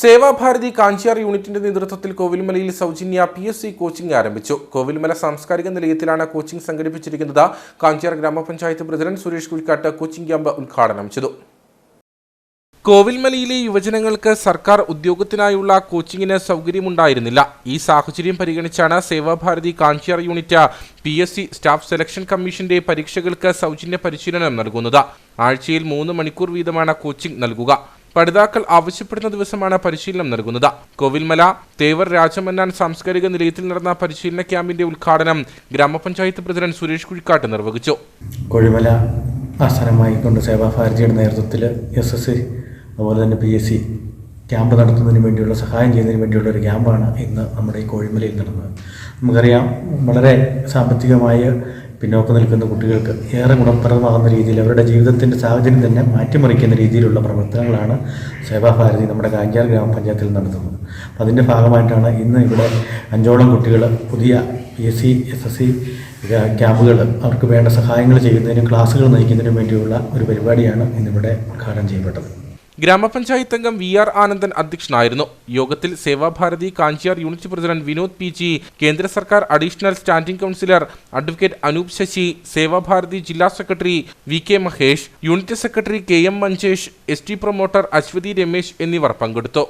സേവാഭാരതി കാഞ്ചിയാർ യൂണിറ്റിന്റെ നേതൃത്വത്തിൽ കോവിൽമലയിൽ സൗജന്യ പി എസ് സി കോച്ചിംഗ് ആരംഭിച്ചു. കോവിൽമല സാംസ്കാരിക നിലയത്തിലാണ് കോച്ചിംഗ് സംഘടിപ്പിച്ചിരിക്കുന്നത്. കാഞ്ചിയാർ ഗ്രാമപഞ്ചായത്ത് president Suresh Kuzhikkattu coaching camp ഉദ്ഘാടനം ചെയ്തു. കോവിൽമലയിലെ യുവജനങ്ങൾക്ക് സർക്കാർ ഉദ്യോഗത്തിനായുള്ള കോച്ചിങ്ങിന് സൗകര്യമുണ്ടായിരുന്നില്ല. ഈ സാഹചര്യം പരിഗണിച്ചാണ് Sevabharathi Kanchiyar unit P S C staff selection കമ്മീഷന്റെ പരീക്ഷകൾക്ക് സൗജന്യ പരിശീലനം നൽകുന്നത്. ആഴ്ചയിൽ മൂന്ന് മണിക്കൂർ വീതമാണ് കോച്ചിംഗ് നൽകുക. പഠിതാക്കൾ ആവശ്യപ്പെടുന്ന ദിവസമാണ് പരിശീലനം നൽകുന്നത്. കോവിൽമല തേവർ രാജമന്നാൻ സാംസ്കാരിക നിലയത്തിൽ നടന്ന പരിശീലന ക്യാമ്പിന്റെ ഉദ്ഘാടനം ഗ്രാമപഞ്ചായത്ത് പ്രസിഡന്റ് സുരേഷ് കുഴിക്കാട്ട് നിർവഹിച്ചു. കോഴിമല ആസ്ഥാനമായി കൊണ്ട് സേവാഭാരതിയുടെ നേതൃത്വത്തിൽ എസ് എസ് സി അതുപോലെ തന്നെ പി എസ് സി ക്യാമ്പ് നടത്തുന്നതിന് വേണ്ടിയുള്ള സഹായം ചെയ്യുന്നതിന് വേണ്ടിയുള്ള ഒരു ക്യാമ്പാണ് ഇന്ന് നമ്മുടെ ഈ കോഴിമലയിൽ നടന്നത്. നമുക്കറിയാം വളരെ സാമ്പത്തികമായി പിന്നോക്കം നിൽക്കുന്ന കുട്ടികൾക്ക് ഏറെ ഗുണപ്രദമാകുന്ന രീതിയിൽ അവരുടെ ജീവിതത്തിന്റെ സാഹചര്യം തന്നെ മാറ്റിമറിക്കുന്ന രീതിയിലുള്ള പ്രവർത്തനങ്ങളാണ് സേവാഭാരതി നമ്മുടെ കാഞ്ചാർ ഗ്രാമപഞ്ചായത്തിൽ നടത്തുന്നത്. അതിന്റെ ഭാഗമായിട്ടാണ് ഇന്ന് ഇവിടെ അഞ്ചോളം കുട്ടികൾ പുതിയ P S C S S C ക്യാമ്പുകൾ അവർക്ക് വേണ്ട സഹായങ്ങൾ ചെയ്യുന്നതിനും ക്ലാസ്സുകൾ നയിക്കുന്നതിനും വേണ്ടിയുള്ള ഒരു പരിപാടിയാണ് ഇന്നിവിടെ ഉദ്ഘാടനം ചെയ്യപ്പെട്ടത്. ഗ്രാമപഞ്ചായത്ത് അംഗം വി ആർ ആനന്ദൻ അധ്യക്ഷനായിരുന്നു. യോഗത്തിൽ Sevabharathi Kanchiyar unit president Vinod P G കേന്ദ്ര സർക്കാർ additional standing counsellor advocate Anoop Sasi Sevabharathi ജില്ലാ secretary V K Mahesh unit secretary K M Manjesh S T promoter Aswathy Ramesh എന്നിവർ പങ്കെടുത്തു.